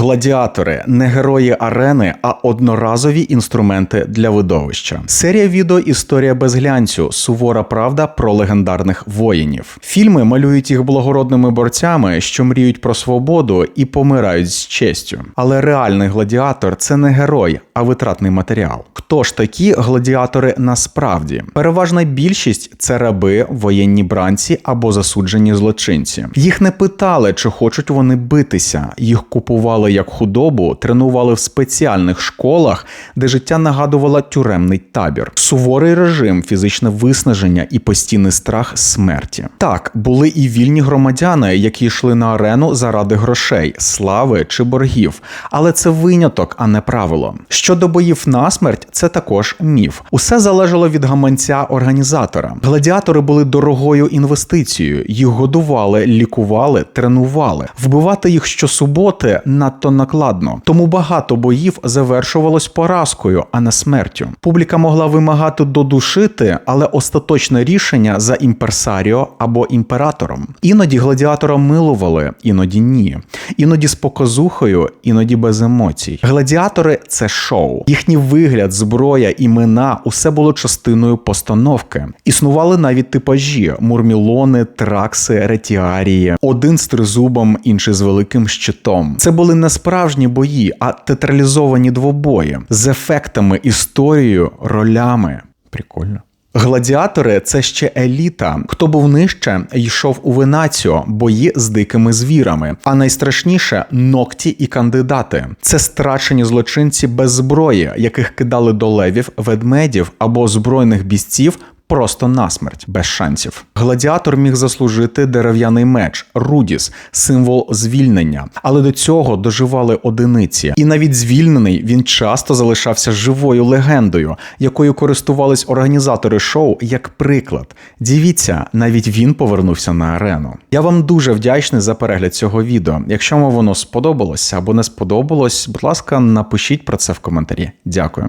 Гладіатори не герої арени, а одноразові інструменти для видовища. Серія відео Історія без глянцю. Сувора правда про легендарних воїнів. Фільми малюють їх благородними борцями, що мріють про свободу і помирають з честю. Але реальний гладіатор це не герой, а витратний матеріал. Хто ж такі гладіатори насправді? Переважна більшість це раби, воєнні бранці або засуджені злочинці. Їх не питали, чи хочуть вони битися. Їх купували як худобу, тренували в спеціальних школах, де життя нагадувало тюремний табір, суворий режим, фізичне виснаження і постійний страх смерті. Так, були і вільні громадяни, які йшли на арену заради грошей, слави чи боргів, але це виняток, а не правило. Щодо боїв на смерть, це також міф. Усе залежало від гаманця організатора. Гладіатори були дорогою інвестицією, їх годували, лікували, тренували. Вбивати їх щосуботи надто накладно. Тому багато боїв завершувалось поразкою, а не смертю. Публіка могла вимагати додушити, але остаточне рішення за імперсаріо або імператором. Іноді гладіатора милували, іноді ні. Іноді з показухою, іноді без емоцій. Гладіатори це шоу. Їхній вигляд, зброя, імена усе було частиною постановки. Існували навіть типажі: мурмілони, тракси, ретіарії, один з тризубом, інший з великим щитом. Це були не справжні бої, а театралізовані двобої з ефектами, історією, ролями. Прикольно. Гладіатори це ще еліта. Хто був нижче, йшов у Венаціо, бої з дикими звірами. А найстрашніше ногті і кандидати. Це страчені злочинці без зброї, яких кидали до левів, ведмедів або збройних бійців. Просто насмерть без шансів. Гладіатор міг заслужити дерев'яний меч, рудіс, символ звільнення, але до цього доживали одиниці. І навіть звільнений він часто залишався живою легендою, якою користувались організатори шоу як приклад. Дивіться, навіть він повернувся на арену. Я вам дуже вдячний за перегляд цього відео. Якщо вам воно сподобалося або не сподобалось, будь ласка, напишіть про це в коментарі. Дякую.